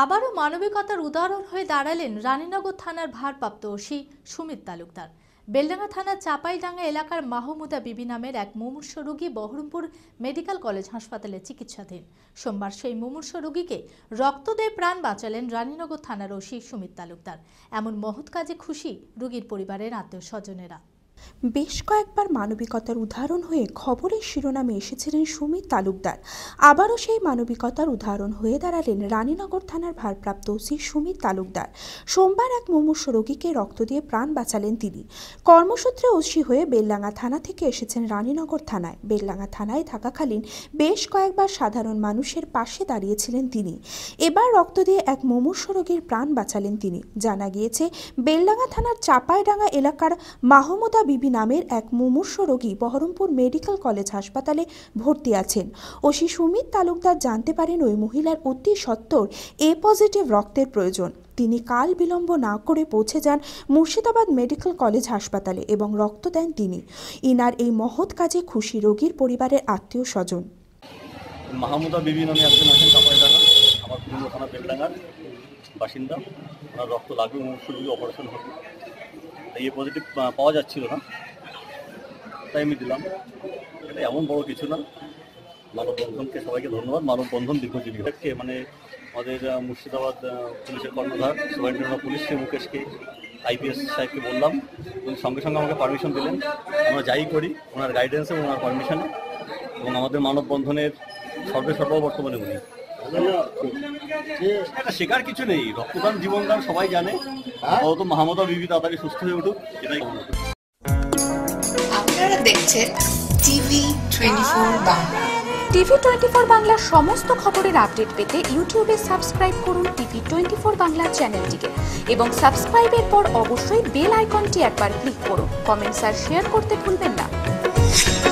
আবারও মানবিকতার উদাহরণ হয়ে দাঁড়ালেন রানীনগর থানার ভারপ্রাপ্ত ওসি সুমিত তালুকদার। বেলডাঙ্গা থানার চাপাইডাঙ্গা এলাকার মাহমুদা বিবি নামের এক মুমূর্ষ রোগী বহরমপুর মেডিকেল কলেজ হাসপাতালে চিকিৎসাধীন। সোমবার সেই মুমূর্ষ রোগীকে রক্ত দিয়ে প্রাণ বাঁচালেন রানীনগর থানার ওসি সুমিত তালুকদার। এমন মহৎ কাজে খুশি রোগীর পরিবারের আত্মীয় স্বজনেরা। বেশ কয়েকবার মানবিকতার উদাহরণ হয়ে খবরের শিরোনামে এসেছিলেন সুমিত তালুকদার। আবারও সেই মানবিকতার উদাহরণ হয়ে দাঁড়ালেন রানীনগর থানার ভারপ্রাপ্ত ওসি সুমিত তালুকদার। সোমবার এক মুমূর্ষ রোগীকে রক্ত দিয়ে প্রাণ বাঁচালেন তিনি। কর্মসূত্রে ওসি হয়ে বেললাঙ্গা থানা থেকে এসেছেন রানীনগর থানায়। বেললাঙ্গা থানায় থাকাকালীন বেশ কয়েকবার সাধারণ মানুষের পাশে দাঁড়িয়েছিলেন তিনি। এবার রক্ত দিয়ে এক মুমূর্ষ রোগীর প্রাণ বাঁচালেন তিনি। জানা গিয়েছে, বেলডাঙ্গা থানার চাপাইডাঙ্গা এলাকার মাহমুদা বিবি নামের এক মুমূর্ষ রোগী বহরমপুর মেডিকেল কলেজ হাসপাতালে ভর্তি আছেন। ওসি সুমিত তালুকদার জানতে পারেন ওই মহিলার অতি সত্বর এ পজিটিভ রক্তের প্রয়োজন। তিনি কাল বিলম্ব না করে পৌঁছে যান মুর্শিদাবাদ মেডিকেল কলেজ হাসপাতালে এবং রক্ত দেন তিনি। ইনার এই মহৎ কাজে খুশি রোগীর পরিবারের আত্মীয় স্বজন। মাহমুদা বিবি নামে একজন আছেন কাপাইডাঙ্গা, আমার পুরনো থানা বেলডাঙ্গার বাসিন্দা। ওনার রক্ত লাগবে মুমূর্ষুরোগী অপারেশন হবে। তাই এ পজিটিভ পাওয়া যাচ্ছিল না। তাই আমি দিলাম। এটা এমন বড় কিছু না। মানববন্ধনকে সবাইকে ধন্যবাদ। মানববন্ধন দীর্ঘজীবীকে মানে আমাদের মুর্শিদাবাদ পুলিশের কর্ণধার সুপারিনটেন্ডেন্ট পুলিশ শ্রী মুকেশকে আইপিএস সাহেবকে বললাম। উনি সঙ্গে সঙ্গে আমাকে পারমিশন দিলেন। আমরা যাই করি। ওনার গাইডেন্স এবং ওনার পারমিশন এবং আমাদের মানববন্ধনের সর্বে সর্ব বর্তমানে উনি। এটা শেখার কিছু নেই। রক্তদান জীবনদান সবাই জানে। অত মাহমুদা বিবি তাড়াতাড়ি সুস্থ হয়ে উঠুক এটাই আপনারা দেখছেন TV twenty four Bangla. TV twenty four বাংলার সমস্ত খবরের আপডেট পেতে ইউটিউবে সাবস্ক্রাইব করুন টিভি টোয়েন্টি ফোর বাংলা চ্যানেলটিকে এবং সাবস্ক্রাইবের পর অবশ্যই বেল আইকনটি একবার ক্লিক করুন। কমেন্টস আর শেয়ার করতে ভুলবেন না।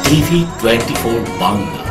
TV twenty four Bangla.